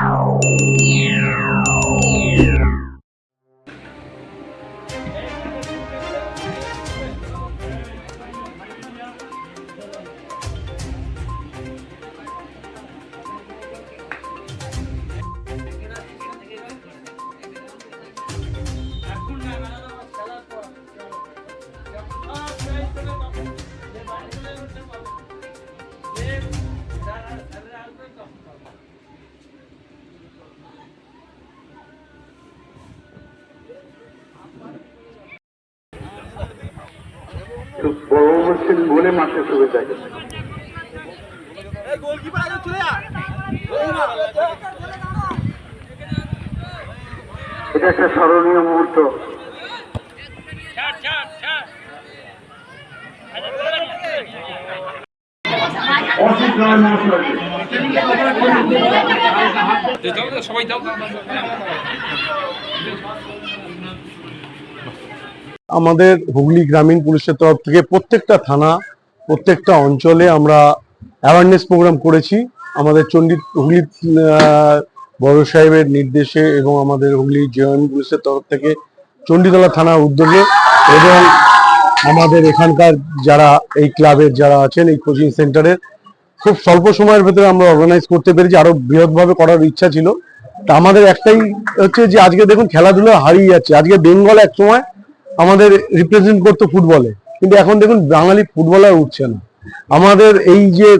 Wow. করছেন বলে মাঠে শুভেচ্ছা এটা একটা স্মরণীয় মুহূর্ত। সবাই দাও আমাদের হুগলি গ্রামীণ পুলিশের তরফ থেকে প্রত্যেকটা থানা, প্রত্যেকটা অঞ্চলে আমরা অ্যাওয়ারনেস প্রোগ্রাম করেছি। আমাদের চণ্ডী, হুগলি বড় সাহেবের নির্দেশে এবং আমাদের হুগলি জেএম পুলিশের তরফ থেকে চণ্ডীতলা থানার উদ্যোগে এবং আমাদের এখানকার যারা এই ক্লাবের যারা আছেন, এই কোচিং সেন্টারের, খুব স্বল্প সময়ের ভেতরে আমরা অর্গানাইজ করতে পেরেছি। আরও বৃহৎভাবে করার ইচ্ছা ছিল। তা আমাদের একটাই হচ্ছে যে আজকে দেখুন খেলাধুলা হারিয়ে যাচ্ছে। আজকে বেঙ্গল এক সময় আমাদের রিপ্রেজেন্ট করতো ফুটবলে কিন্তু এখন দেখুন, বাঙালি ফুটবলার উঠছে না। আমাদের এই যে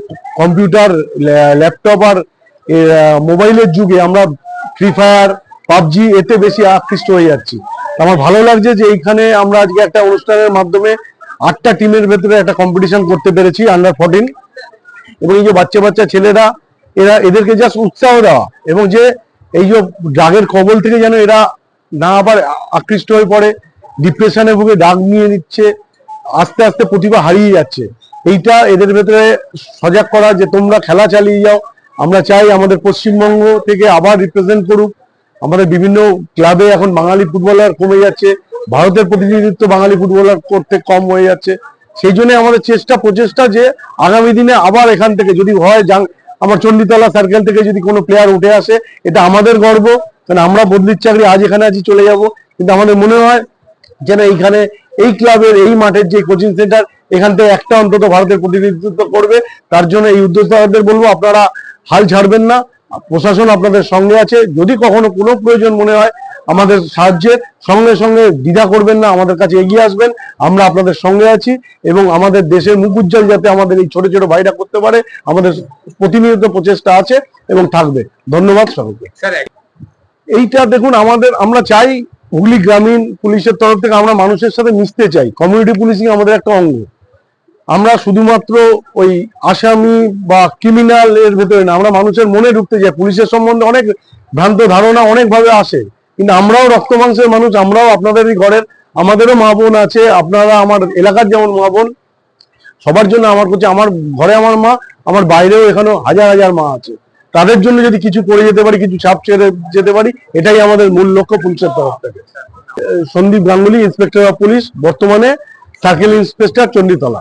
কম্পিউটার ল্যাপটপ আর মোবাইলের যুগে আমরা ফ্রি ফায়ার পাবজি এতে বেশি আকৃষ্ট হয়ে যাচ্ছি। আমার ভালো লাগছে যে এইখানে আমরা আজকে একটা অনুষ্ঠানের মাধ্যমে আটটা টিমের ভেতরে একটা কম্পিটিশন করতে পেরেছি আন্ডার ফোরটিন এবং এই যে বাচ্চা বাচ্চা ছেলেরা, এরা, এদেরকে জাস্ট উৎসাহ দেওয়া। এবং যে এই যে ড্রাগের কবল থেকে যেন এরা না আবার আকৃষ্ট হয়ে পড়ে ডিপ্রেশনে ভুগে ডাক নিয়ে নিচ্ছে, আস্তে আস্তে প্রতিভা হারিয়ে যাচ্ছে। এইটা এদের ভেতরে সজাগ করা যে তোমরা খেলা চালিয়ে যাও, আমরা চাই আমাদের পশ্চিমবঙ্গ থেকে আবার রিপ্রেজেন্ট করুক। আমাদের বিভিন্ন ক্লাবে এখন বাঙালি ফুটবলার কমে যাচ্ছে, ভারতের প্রতিনিধিত্ব বাঙালি ফুটবলার করতে কম হয়ে যাচ্ছে। সেই জন্য আমাদের চেষ্টা, প্রচেষ্টা যে আগামী দিনে আবার এখান থেকে যদি হয় আমার চণ্ডীতলা সার্কেল থেকে যদি কোনো প্লেয়ার উঠে আসে, এটা আমাদের গর্ব। কারণ আমরা বদলির চাকরি আজ এখানে আছি, চলে যাব। কিন্তু আমাদের মনে হয় যেন এইখানে এই ক্লাবের এই মাঠের যে কোচিং সেন্টার এখান থেকে একটা অন্তত ভারতের প্রতিনিধিত্ব করবে। তার জন্য এই উদ্যোক্তাদের বলব আপনারা হাল ছাড়বেন না। প্রশাসন আপনাদের সঙ্গে আছে। যদি কখনো কোনো প্রয়োজন মনে হয় আমাদের সাহায্যের সঙ্গে সঙ্গে দ্বিধা করবেন না আমাদের কাছে এগিয়ে আসবেন। আমরা আপনাদের সঙ্গে আছি এবং আমাদের দেশের মুখ উজ্জ্বল যাতে আমাদের এই ছোট ছোট ভাইরা করতে পারে। আমাদের প্রতিনিয়ত প্রচেষ্টা আছে এবং থাকবে। ধন্যবাদ সকলকে। স্যার এইটা দেখুন আমাদের আমরা চাই হুগলি গ্রামীণ পুলিশের তরফ থেকে আমরা মানুষের সাথে মিশতে চাই। কমিউনিটি পুলিশিং আমাদের একটা অঙ্গ। আমরা শুধুমাত্র ওই আসামি বা ক্রিমিনাল এর ভেতরে না, আমরা মানুষের মনে ঢুকতে চাই। পুলিশের সম্বন্ধে অনেক ভ্রান্ত ধারণা অনেকভাবে আসে। কিন্তু আমরাও রক্ত মাংসের মানুষ, আমরাও আপনাদেরই ঘরের, আমাদেরও মা বোন আছে, আপনারা আমার এলাকার যেমন মা বোন, সবার জন্য আমার কাছে আমার ঘরে আমার মা, আমার বাইরেও এখানেও হাজার হাজার মা আছে। তাদের জন্য যদি কিছু করে যেতে পারি, কিছু ছাপ ছেড়ে যেতে পারি, এটাই আমাদের মূল লক্ষ্য পুলিশের তরফ থেকে। Sandeep Ganguly, inspector of police, বর্তমানে সার্কেল ইন্সপেক্টর চণ্ডীতলা।